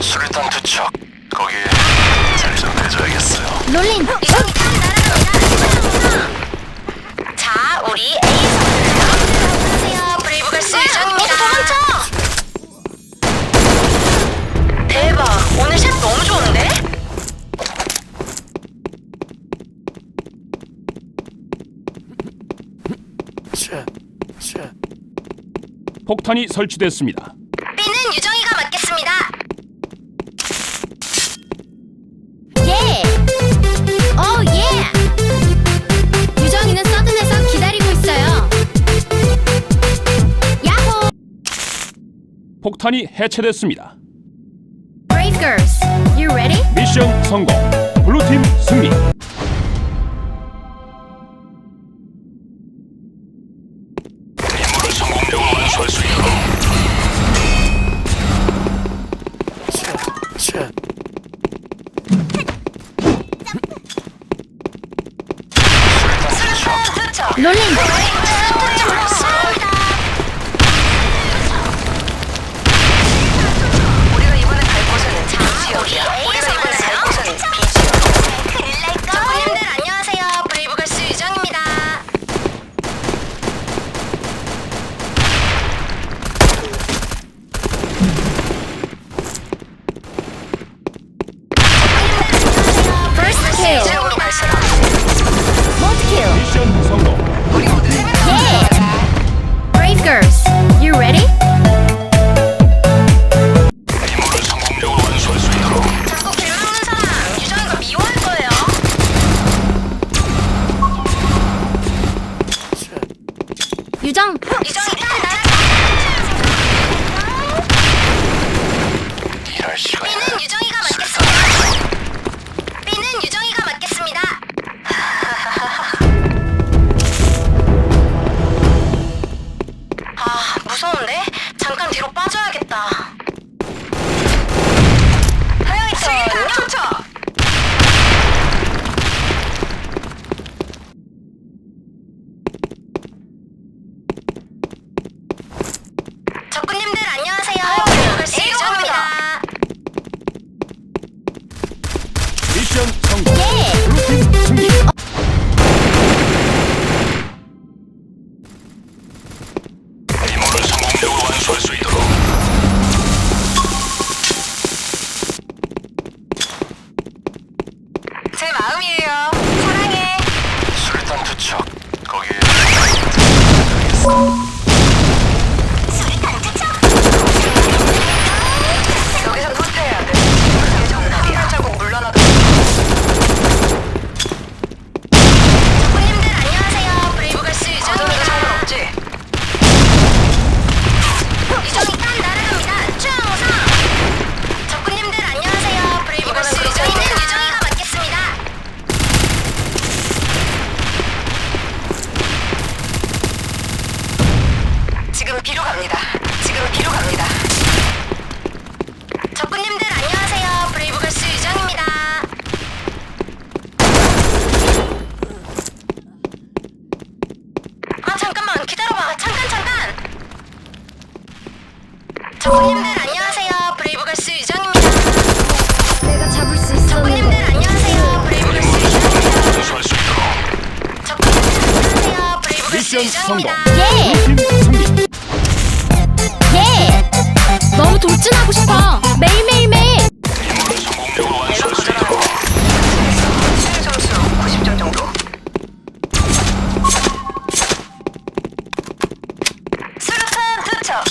수류탄 투척. 거기에 잘좀 내줘야겠어요. 롤린. 자, 우리 A에서 만나요. 안녕하세요. 브레이브걸스 유정입니다. 도망쳐! 대박. 오늘 샷 너무 좋은데? 차, 차. 폭탄이 설치됐습니다. 폭탄이 해체됐습니다. Brave girls, you ready? 미션 성공. 블루팀 승리. 임무를 성공적으로 완수할 수 있도록. 롤린 이딱 날아. 일할 시간이다. B는 유정이가 맡겠습니다. B는 유정이 미션 성공. 예! 블루팀 승리. 임무를 성공적으로 완수할 수 있도록. 지금 비로 갑니다. 지금 비로 갑니다. 적군님들 안녕하세요. 브레이브걸스 유정입니다. 아 잠깐만 기다려봐. 잠깐 잠깐. 적군님들 안녕하세요. 브레이브걸스 유정입니다. 내가 잡을 수 있어. 적군님들 안녕하세요. 브레이브걸스 유정입니다. 완수할 수 있도록. 적군님들 안녕하세요. 브레이브걸스 미션 성공. 유정입니다. 예! 승리. 돌진하고 싶어. 매일매일매일. 임무를 성공적으로 완수할 수 있도록. 수능 점수 90점 정도. 수류탄 투척.